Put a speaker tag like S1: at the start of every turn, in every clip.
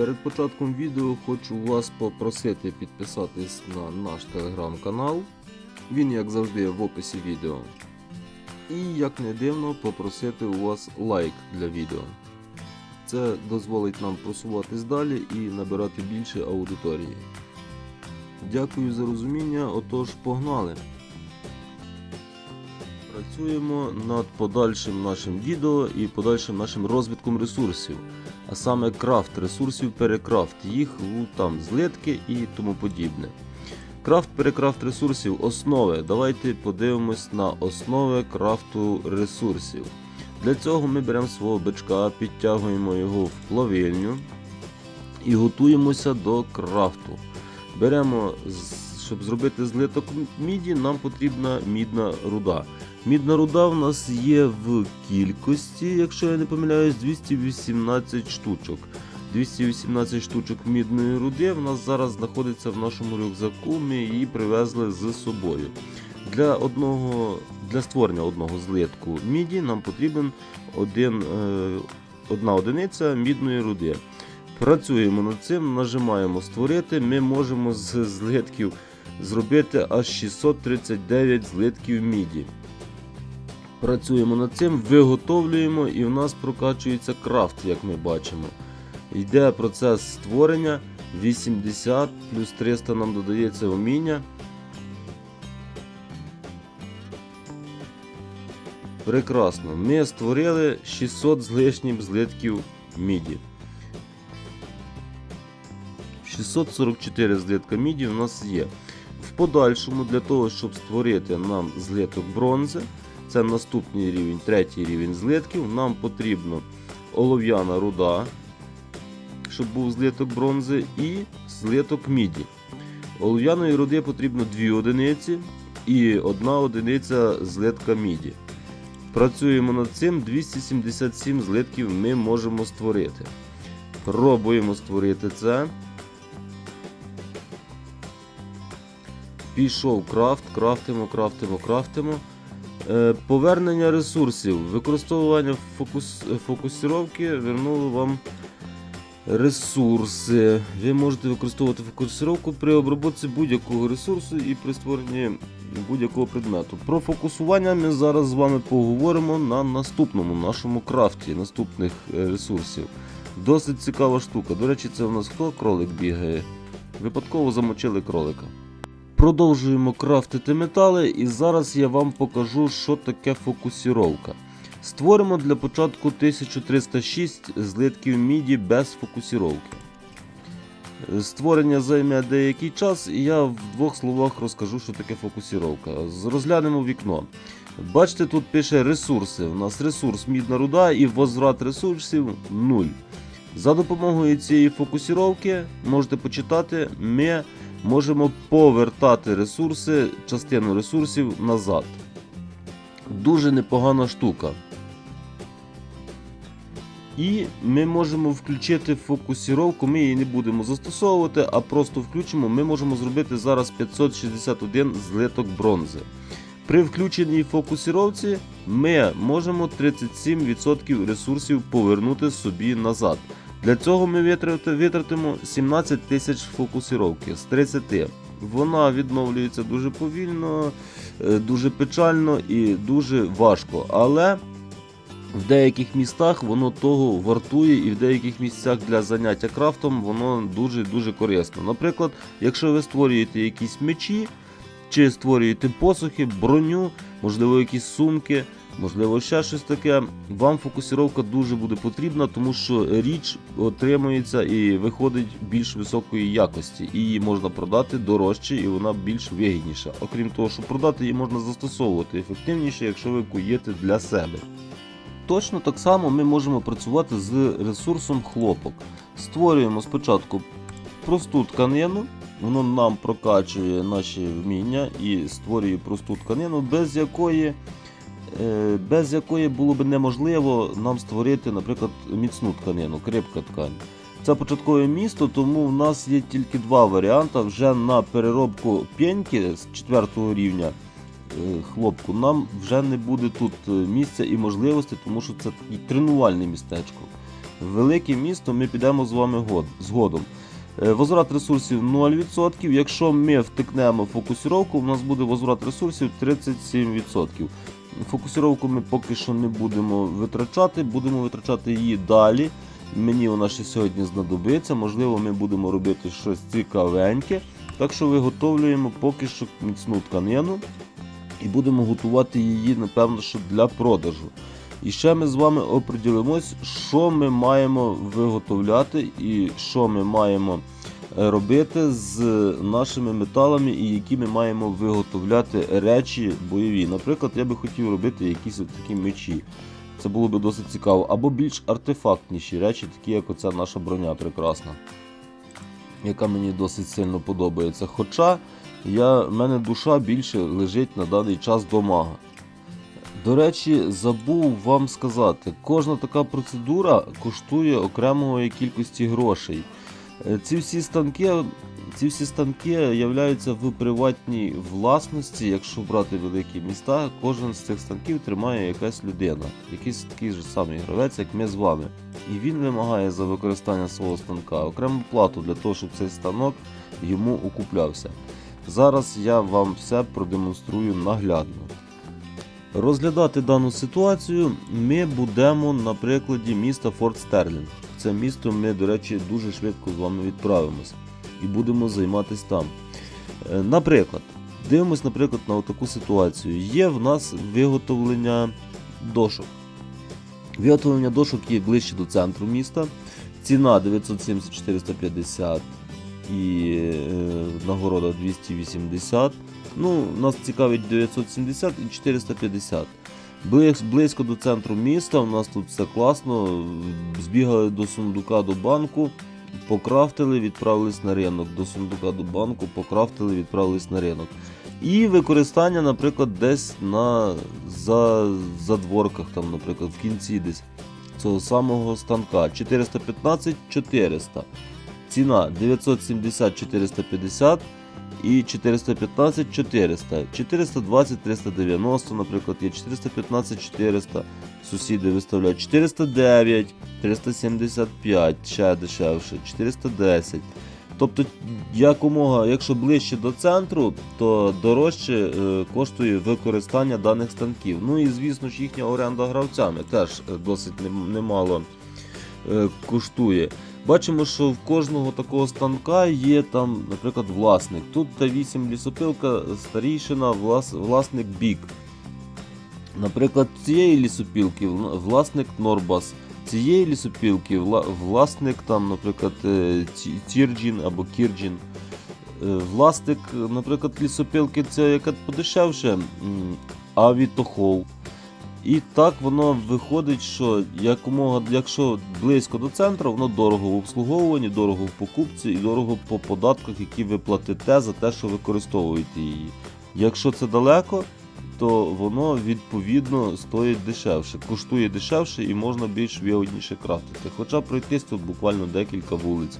S1: Перед початком відео хочу вас попросити підписатись на наш телеграм-канал. Він, як завжди, в описі відео. І, як не дивно, попросити у вас лайк для відео. Це дозволить нам просуватись далі і набирати більше аудиторії. Дякую за розуміння, отож погнали! Працюємо над подальшим нашим відео і подальшим нашим розвитком ресурсів, а саме крафт ресурсів, перекрафт їх там злитки і тому подібне. Крафт, перекрафт ресурсів, основи. Давайте подивимось на основи крафту ресурсів. Для цього ми беремо свого бичка, підтягуємо його в плавильню і готуємося до крафту. Беремо, щоб зробити злиток міді, нам потрібна мідна руда. Мідна руда в нас є в кількості, якщо я не помиляюсь, 218 штучок. 218 штучок мідної руди в нас зараз знаходиться в нашому рюкзаку. Ми її привезли з собою. Для одного для створення одного злитку міді нам потрібен один, е, одна одиниця мідної руди. Працюємо над цим, нажимаємо створити. Ми можемо з злитків зробити аж 639 злитків міді. Працюємо над цим, виготовлюємо і в нас прокачується крафт, як ми бачимо. Йде процес створення 80 плюс 300 нам додається вміння. Прекрасно. Ми створили 600 з лишнім злитків міді. 644 злитка міді у нас є. Подальшому, для того, щоб створити нам злиток бронзи, це наступний рівень, третій рівень злитків, нам потрібно олов'яна руда, щоб був злиток бронзи, і злиток міді. Олов'яної руди потрібно 2 одиниці і 1 одиниця злитка міді. Працюємо над цим, 277 злитків ми можемо створити. Пробуємо створити це. Пішов крафт, крафтимо, крафтимо, крафтимо. Е, Повернення ресурсів. Використовування фокус, фокусировки вернуло вам ресурси. Ви можете використовувати фокусировку при обробці будь-якого ресурсу і при створенні будь-якого предмету. Про фокусування ми зараз з вами поговоримо на наступному нашому крафті наступних е, ресурсів. Досить цікава штука. До речі, це у нас хто кролик бігає? Випадково замочили кролика. Продовжуємо крафтити метали, і зараз я вам покажу, що таке фокусіровка. Створимо для початку 1306 злитків міді без фокусіровки. Створення займе деякий час, і я в двох словах розкажу, що таке фокусіровка. Розглянемо вікно. Бачите, тут пише ресурси. У нас ресурс мідна руда і возврат ресурсів 0. За допомогою цієї фокусіровки можете почитати, ми можемо повертати ресурси, частину ресурсів назад. Дуже непогана штука. І ми можемо включити фокусіровку, ми її не будемо застосовувати, а просто включимо. Ми можемо зробити зараз 561 злиток бронзи. При включеній фокусіровці ми можемо 37% ресурсів повернути собі назад. Для цього ми витратимо 17 тисяч фокусіровки з 30. Вона відновлюється дуже повільно, е, дуже печально і дуже важко. Але в деяких містах воно того вартує, і в деяких місцях для заняття крафтом воно дуже-дуже корисно. Наприклад, якщо ви створюєте якісь мечі, чи створюєте посухи, броню, можливо, якісь сумки, можливо, ще щось таке. Вам фокусировка дуже буде потрібна, тому що річ отримується і виходить більш високої якості. І її можна продати дорожче, і вона більш вигідніша. Окрім того, що продати її можна застосовувати ефективніше, якщо ви куєте для себе. Точно так само ми можемо працювати з ресурсом хлопок. Створюємо спочатку просту тканину, воно нам прокачує наші вміння і створює просту тканину, без якої, без якої було б неможливо нам створити, наприклад, міцну тканину, крепка ткань. Це початкове місто, тому в нас є тільки два варіанти. Вже на переробку п'яньки з 4 рівня е, хлопку нам вже не буде тут е, місця і можливості, тому що це і тренувальне містечко. Велике місто ми підемо з вами год- згодом. Е, Возврат ресурсів 0%. Якщо ми втикнемо фокусировку, у нас буде возврат ресурсів 37%. Фокусировку ми поки що не будемо витрачати, будемо витрачати її далі. Мені вона ще сьогодні знадобиться. Можливо, ми будемо робити щось цікавеньке. Так що виготовлюємо поки що міцну тканину і будемо готувати її, напевно, що для продажу. І ще ми з вами оприділимось, що ми маємо виготовляти і що ми маємо робити з нашими металами і які ми маємо виготовляти речі бойові. Наприклад, я би хотів робити якісь такі мечі. Це було би досить цікаво. Або більш артефактніші речі, такі як оця наша броня прекрасна, яка мені досить сильно подобається. Хоча я, в мене душа більше лежить на даний час до мага. До речі, забув вам сказати, кожна така процедура коштує окремої кількості грошей. Е, Ці всі станки, ці всі станки являються в приватній власності. Якщо брати великі міста, кожен з цих станків тримає якась людина, якийсь такий же самий гравець, як ми з вами. І він вимагає за використання свого станка окрему плату для того, щоб цей станок йому окуплявся. Зараз я вам все продемонструю наглядно. Розглядати дану ситуацію ми будемо на прикладі міста Форт Стерлінг. Це місто ми, до речі, дуже швидко з вами відправимося і будемо займатися там. Е, Наприклад, дивимось, наприклад, на таку ситуацію. Є в нас виготовлення дошок. Виготовлення дошок є ближче до центру міста. Ціна 970-450 і е, нагорода 280. Ну, нас цікавить 970 і 450. Близь- Близько до центру міста, у нас тут все класно. Збігали до сундука до банку, покрафтили, відправились на ринок. До сундука до банку, покрафтили, відправились на ринок. І використання, наприклад, десь на за, задворках, там, наприклад, в кінці десь цього самого станка. 415 400. Ціна 970 450 і 415 400. 420 390, наприклад, є 415 400. Сусіди виставляють 409, 375, ще дешевше, 410. Тобто, якомога, якщо ближче до центру, то дорожче е, коштує використання даних станків. Ну і звісно ж їхня оренда гравцями теж е, досить немало е, коштує. Бачимо, що в кожного такого станка є там, наприклад, власник. Тут Т8 лісопилка, старійшина, влас, власник бік. Наприклад, цієї лісопілки власник Норбас. Цієї лісопілки власник там, наприклад, е, Тірджін або Кірджін. Е, Власник, наприклад, лісопілки це яка подешевше Авітохол. І так воно виходить, що якомога, якщо близько до центру, воно дорого в обслуговуванні, дорого в покупці і дорого по податках, які ви платите за те, що використовуєте її. Якщо це далеко, то воно відповідно стоїть дешевше, коштує дешевше і можна більш вигідніше крафтити. Хоча пройтись тут буквально декілька вулиць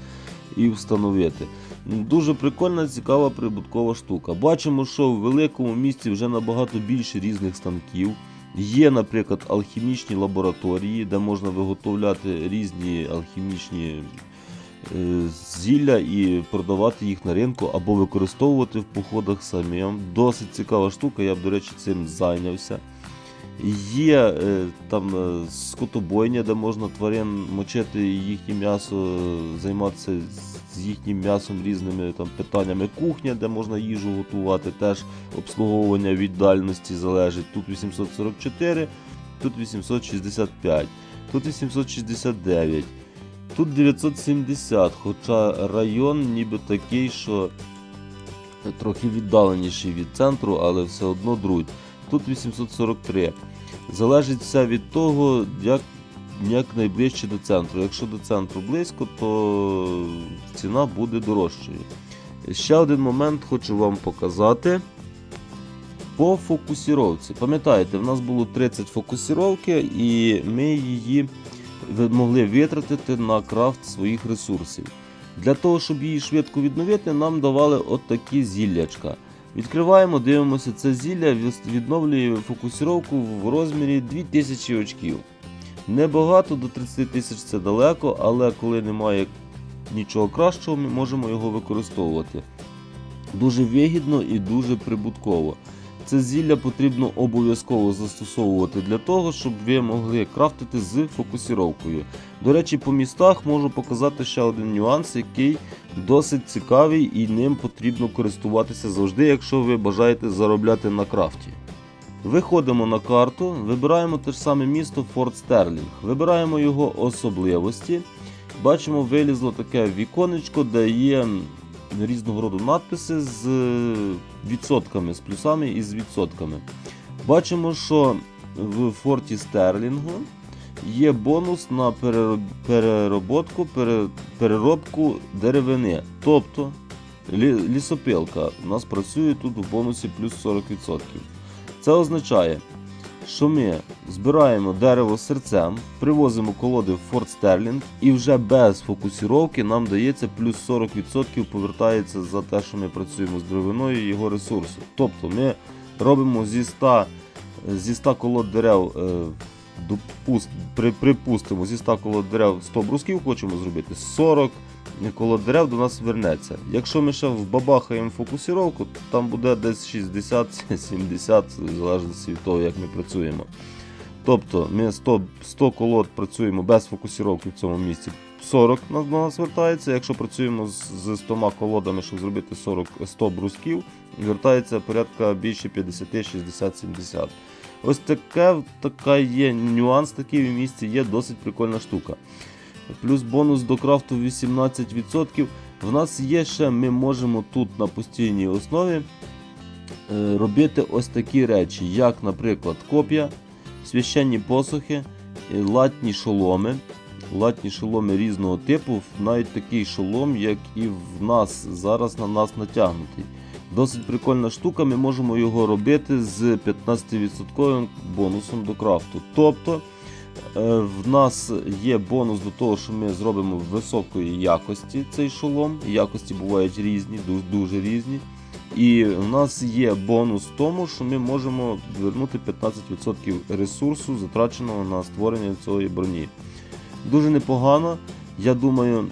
S1: і встановити. Дуже прикольна, цікава прибуткова штука. Бачимо, що в великому місті вже набагато більше різних станків. Є, наприклад, алхімічні лабораторії, де можна виготовляти різні алхімічні е, зілля і продавати їх на ринку або використовувати в походах самим. Досить цікава штука, я б, до речі, цим зайнявся. Є е, там е, скотобойня, де можна тварин мочити їхнє м'ясо, займатися з їхнім м'ясом різними там питаннями. Кухня, де можна їжу готувати, теж обслуговування від дальності залежить. Тут 844, тут 865, тут 869, тут 970, хоча район ніби такий, що трохи віддаленіший від центру, але все одно друдь. Тут 843. Залежить все від того, як, як найближче до центру. Якщо до центру близько, то ціна буде дорожчою. Ще один момент хочу вам показати. По фокусіровці. Пам'ятаєте, в нас було 30 фокусіровки, і ми її могли витратити на крафт своїх ресурсів. Для того, щоб її швидко відновити, нам давали от такі зіллячка. Відкриваємо, дивимося, це зілля відновлює фокусіровку в розмірі 2000 очків. Небагато до 30 тисяч це далеко, але коли немає нічого кращого, ми можемо його використовувати. Дуже вигідно і дуже прибутково. Це зілля потрібно обов'язково застосовувати для того, щоб ви могли крафтити з фокусіровкою. До речі, по містах можу показати ще один нюанс, який досить цікавий і ним потрібно користуватися завжди, якщо ви бажаєте заробляти на крафті. Виходимо на карту, вибираємо те ж саме місто Форт Стерлінг, вибираємо його особливості. Бачимо, вилізло таке віконечко, де є різного роду надписи з відсотками, з плюсами і з відсотками. Бачимо, що в форті Стерлінгу є бонус на перероб- перероботку, переробку деревини. Тобто лісопилка у нас працює тут в бонусі плюс 40%. Це означає, що ми збираємо дерево серцем, привозимо колоди в Форт Стерлінг і вже без фокусіровки нам дається плюс 40% повертається за те, що ми працюємо з деревиною і його ресурсу. Тобто ми робимо зі 100, зі 100 колод дерев, е, допуст, при, припустимо, зі 100 колод дерев 100 брусків хочемо зробити, 40 колод дерев до нас вернеться. Якщо ми ще вбабахаємо фокусіровку, то там буде десь 60-70, в залежності від того, як ми працюємо. Тобто ми 100, 100 колод працюємо без фокусіровки в цьому місці. 40 на на нас вертається. Якщо працюємо з, з 100 колодами, щоб зробити 40, 100 брусків, вертається порядка більше 50, 60, 70. Ось таке, така є нюанс такий в місці, є досить прикольна штука. Плюс бонус до крафту 18%. В нас є ще, ми можемо тут на постійній основі е, робити ось такі речі, як, наприклад, коп'я, священні посохи, е, латні шоломи. Латні шоломи різного типу, навіть такий шолом, як і в нас зараз на нас натягнутий. Досить прикольна штука, ми можемо його робити з 15% бонусом до крафту. Тобто в нас є бонус до того, що ми зробимо високої якості цей шолом. Якості бувають різні, дуже, різні. І в нас є бонус в тому, що ми можемо вернути 15% ресурсу, затраченого на створення цієї броні. Дуже непогано. Я думаю,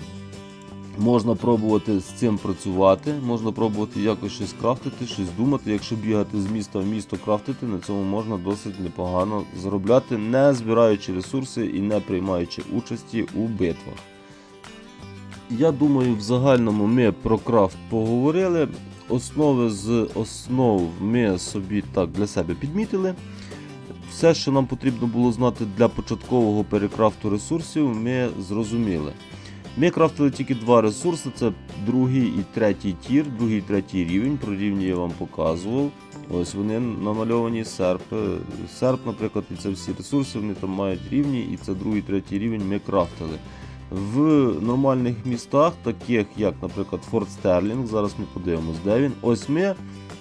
S1: можна пробувати з цим працювати, можна пробувати якось щось крафтити, щось думати. Якщо бігати з міста в місто крафтити, на цьому можна досить непогано заробляти, не збираючи ресурси і не приймаючи участі у битвах. Я думаю, в загальному ми про крафт поговорили. Основи з основ ми собі так для себе підмітили. Все, що нам потрібно було знати для початкового перекрафту ресурсів, ми зрозуміли. Ми крафтили тільки два ресурси: це другий і третій тір, другий і третій рівень. Про рівні я вам показував. Ось вони намальовані серп. Серп, наприклад, і це всі ресурси, вони там мають рівні, і це другий, третій рівень ми крафтили. В нормальних містах, таких як, наприклад, Форт Стерлінг, зараз ми подивимось, де він. Ось ми,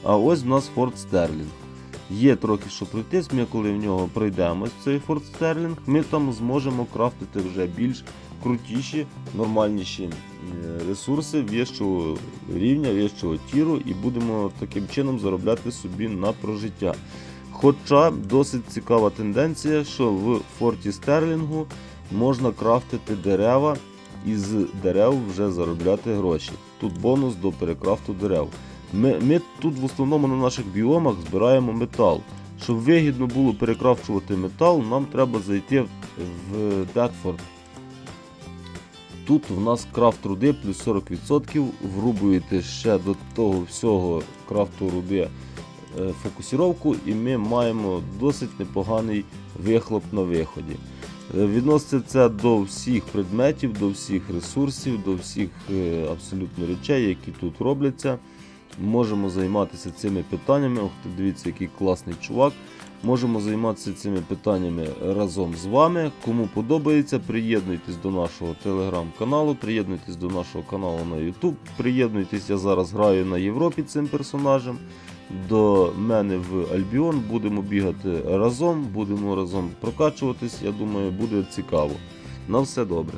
S1: а ось в нас Форт Стерлінг. Є трохи що пройтись, ми коли в нього пройдемо цей Форт Стерлінг, ми там зможемо крафтити вже більш крутіші, нормальніші ресурси вищого рівня, вищого тіру, і будемо таким чином заробляти собі на прожиття. Хоча досить цікава тенденція, що в Форті Стерлінгу можна крафтити дерева і з дерев вже заробляти гроші. Тут бонус до перекрафту дерев. Ми, ми тут в основному на наших біомах збираємо метал. Щоб вигідно було перекрафчувати метал, нам треба зайти в Дедфорд. Тут в нас крафт руди плюс 40%, врубуєте ще до того всього крафту руди е, фокусіровку і ми маємо досить непоганий вихлоп на виході. Е, Відноситься це до всіх предметів, до всіх ресурсів, до всіх е, абсолютно речей, які тут робляться. Можемо займатися цими питаннями. Ох, дивіться, який класний чувак. Можемо займатися цими питаннями разом з вами. Кому подобається, приєднуйтесь до нашого телеграм-каналу, приєднуйтесь до нашого каналу на YouTube. Приєднуйтесь, я зараз граю на Європі цим персонажем. До мене в Альбіон будемо бігати разом, будемо разом прокачуватись. Я думаю, буде цікаво. На все добре.